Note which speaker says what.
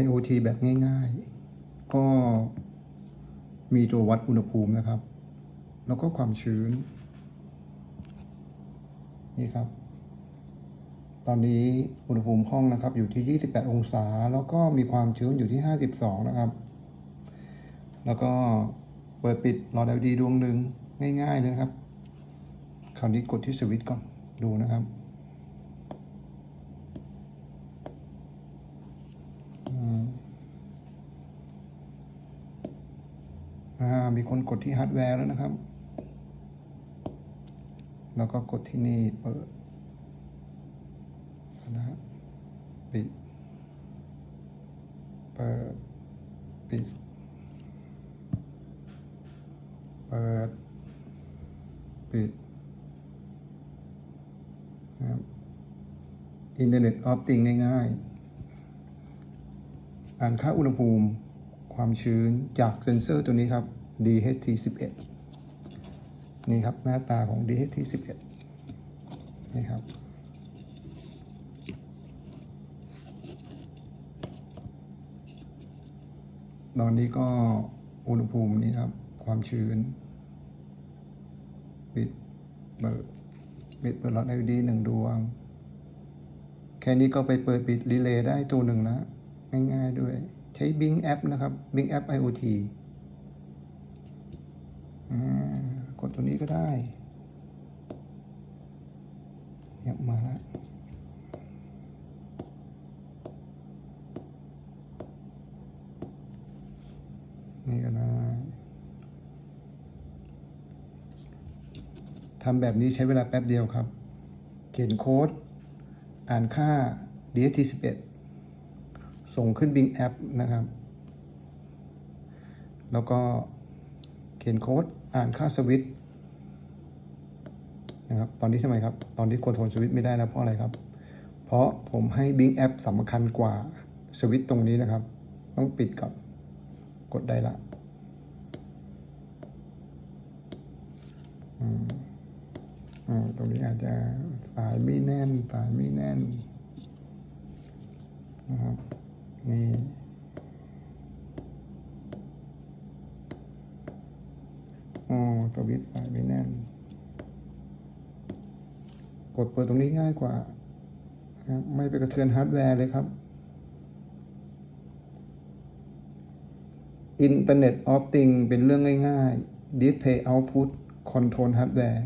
Speaker 1: IoT แบบง่ายๆ ก็มีตัววัดอุณหภูมินะครับ แล้วก็ความชื้น นี่ครับ ตอนนี้อุณหภูมิห้องนะครับ อยู่ที่ 28 องศา แล้วก็มีความชื้นอยู่ที่ 52 นะครับ แล้วก็เปิดปิดหลอด LED ดวงหนึ่งง่ายๆเลยครับ คราวนี้กดที่สวิตช์ก่อนดูนะครับ อ่ามีคนกดที่ฮาร์ดแวร์แล้วนะครับ แล้วก็กดที่นี่เปิดนะปิด เปิด ปิด เปิด ปิดนะครับอินเทอร์เน็ตออฟติงง่ายๆ อ่านค่าอุณหภูมิ ความชื้นจากเซ็นเซอร์ตัวนี้ครับ DHT11 นี่ครับหน้าตาของ DHT11 นี่ครับตอนนี้ก็อุณหภูมินี่ครับ ความชื้น ปิดเปิดปิดเปิดหลอด LED หนึ่งดวง แค่นี้ก็ไปเปิดปิดรีเลย์ได้ตัวหนึ่งนะ ง่ายๆด้วย ใช้ Bing App นะครับ Bing App IoT อ่ากดตัวนี้ก็ได้เงียบมาแล้วนี่ก็ได้ทำแบบนี้ใช้เวลาแป๊บเดียวครับ เขียนโค้ด อ่านค่า DHT11 ส่งขึ้น Bing App นะครับ แล้วก็เขียนโค้ดอ่านค่าสวิตช์นะครับตอนนี้ทำไมครับ ตอนนี้คอนโทรสวิตช์ไม่ได้แล้วเพราะอะไรครับ เพราะผมให้ Bing App สำคัญกว่าสวิตช์ตรงนี้นะครับ ต้องปิดก่อนกดได้ละอืมอืมตรงนี้อาจจะสายไม่แน่น สายไม่แน่นนะครับ นี่ อ๋อสวิตสายไม่แน่น กดเปิดตรงนี้ง่ายกว่า ไม่ไปกระเทือนฮาร์ดแวร์เลยครับ Internet of Things เป็นเรื่องง่ายๆ Display Output Control Hardware